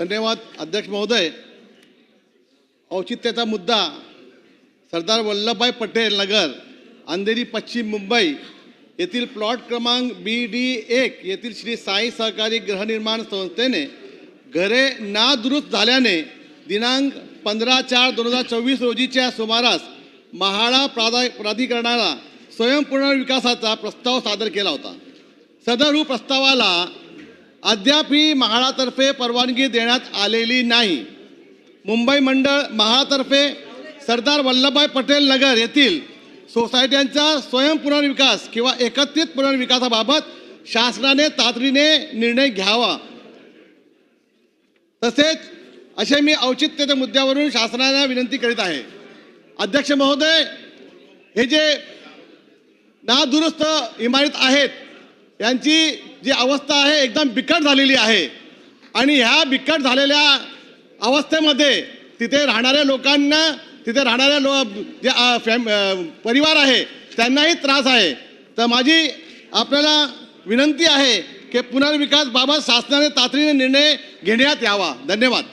धन्यवाद अध्यक्ष महोदय. औचित्याचा मुद्दा सरदार वल्लभभाई पटेल नगर अंधेरी पश्चिम मुंबई. येथील प्लॉट क्रमांक बी डी एक येथील श्री साई सहकारी गृहनिर्माण संस्थेने घरे नादुरुस्त झाल्याने दिनांक पंधरा चार दोन हजार चोवीस रोजीच्या सुमारास महाळा प्राधा प्राधिकरणाला स्वयंपूर्ण विकासाचा प्रस्ताव सादर केला होता. सदर प्रस्तावाला अद्यापही महाळातर्फे परवानगी देण्यात आलेली नाही. मुंबई मंडळ महाळातर्फे सरदार वल्लभभाई पटेल नगर येथील सोसायट्यांचा स्वयंपुनर्विकास किंवा एकत्रित पुनर्विकासाबाबत शासनाने तातडीने निर्णय घ्यावा. तसेच असे मी औचित्याच्या मुद्द्यावरून शासनाला विनंती करीत आहे. अध्यक्ष महोदय हे जे नादुरुस्त इमारत आहेत यांची जी अवस्था आहे एकदम बिकट झालेली आहे. आणि ह्या बिकट झालेल्या अवस्थेमध्ये तिथे राहणाऱ्या लोकांना तिथे राहणाऱ्या लो जे फॅम परिवार आहे त्यांनाही त्रास आहे. तर माझी आपल्याला विनंती आहे की पुनर्विकासबाबत शासनाने तातडीने निर्णय घेण्यात यावा. धन्यवाद.